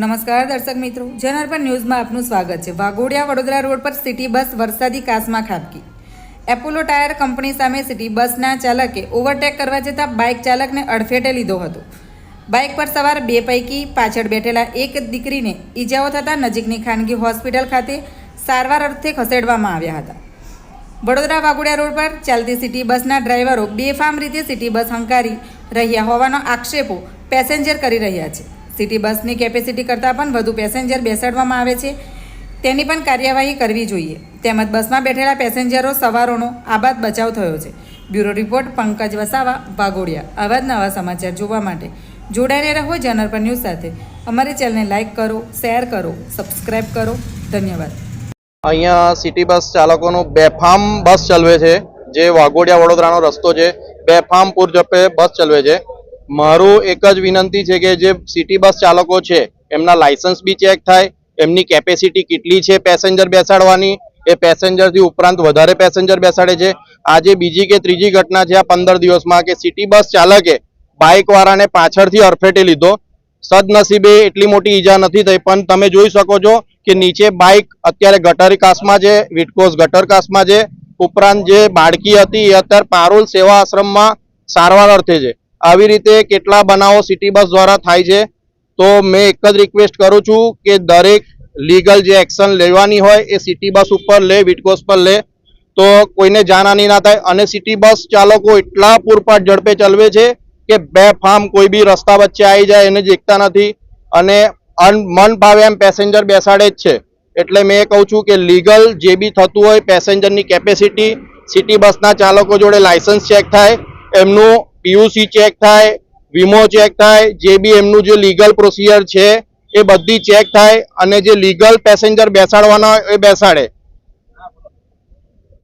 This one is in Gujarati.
નમસ્કાર દર્શક મિત્રો જનાર્પણ ન્યૂઝમાં આપનું સ્વાગત છે. વાઘોડિયા વડોદરા રોડ પર સિટી બસ વરસાદી કાસમાં ખાબકી. એપોલો ટાયર કંપની સામે સિટી બસના ચાલકે ઓવરટેક કરવા જતાં બાઇક ચાલકને અડફેટે લીધો હતો. બાઇક પર સવાર બે પૈકી પાછળ બેઠેલા એક દીકરીને ઈજાઓ થતાં નજીકની ખાનગી હોસ્પિટલ ખાતે સારવાર અર્થે ખસેડવામાં આવ્યા હતા. વડોદરા વાઘોડિયા રોડ પર ચાલતી સિટી બસના ડ્રાઈવરો બેફામ રીતે સિટી બસ હંકારી રહ્યા હોવાનો આક્ષેપો પેસેન્જર કરી રહ્યા છે. સિટી બસની કેપેસિટી કરતાં પણ વધુ પેસેન્જર બેસાડવામાં આવે છે. તેની પણ કાર્યવાહી કરવી જોઈએ. તેમજ બસમાં બેઠેલા પેસેન્જરો સવારોનો આબાદ બચાવ થયો છે. Bureau report, Pankaj Vasava, Waghodia. આવા જ નવા સમાચાર જોવા માટે જોડાઈને રહો જનરપર ન્યૂઝ સાથે. અમારી ચેનલને લાઇક કરો શેર કરો સબસ્ક્રાઈબ કરો. ધન્યવાદ. અહીંયા સિટી બસ ચાલકોનું બેફામ બસ ચલવે છે. જે વાઘોડિયા વડોદરાનો રસ્તો છે. બેફામ પૂરઝડપે બસ ચલવે છે. મારું એક જ વિનંતી છે કે જે સિટી બસ ચાલકો છે, એમના લાયસન્સ બી ચેક થાય, એમની કેપેસિટી કેટલી છે પેસેન્જર બેસાડવાની, એ પેસેન્જરથી ઉપરાંત વધારે પેસેન્જર બેસાડે છે. આજે બીજી કે ત્રીજી ઘટના છે આ પંદર દિવસમાં કે સિટી બસ ચાલકે બાઇકવાળાને પાછળથી અડફેટે લીધો. સદનસીબે એટલી મોટી ઈજા નથી થઈ, પણ તમે જોઈ શકો છો કે નીચે બાઇક અત્યારે ગટર કાસમાં છે વિટકોસ ગટર કાસમાં છે. ઉપરાંત જે બાળકી હતી એ અત્યારે પારુલ સેવા આશ્રમમાં સારવાર અર્થે છે. આવી રીતે કેટલા બનાવો સિટી બસ દ્વારા થાય છે, તો મેં એક જ રિક્વેસ્ટ કરું છું કે દરેક લીગલ જે એક્શન લેવાની હોય એ સિટી બસ ઉપર લે વિટકોસ પર લે. તો કોઈને જાનહાની ના થાય અને સિટી બસ ચાલકો એટલા પૂરપાટ ઝડપે ચલવે છે કે બે ફાર્મ કોઈ બી રસ્તા વચ્ચે આવી જાય એને દેખતા નથી અને મન ભાવે એમ પેસેન્જર બેસાડે જ છે. એટલે મેં કહું છું કે લીગલ જે બી થતું હોય પેસેન્જરની કેપેસિટી સિટી બસના ચાલકો જોડે લાયસન્સ ચેક થાય, એમનું પીયુસી ચેક થાય વીમો ચેક થાય જે બી એમનું જે લીગલ પ્રોસિજર છે, એ બધી ચેક થાય અને જે લીગલ પેસેન્જર બેસાડવાના એ બેસાડે.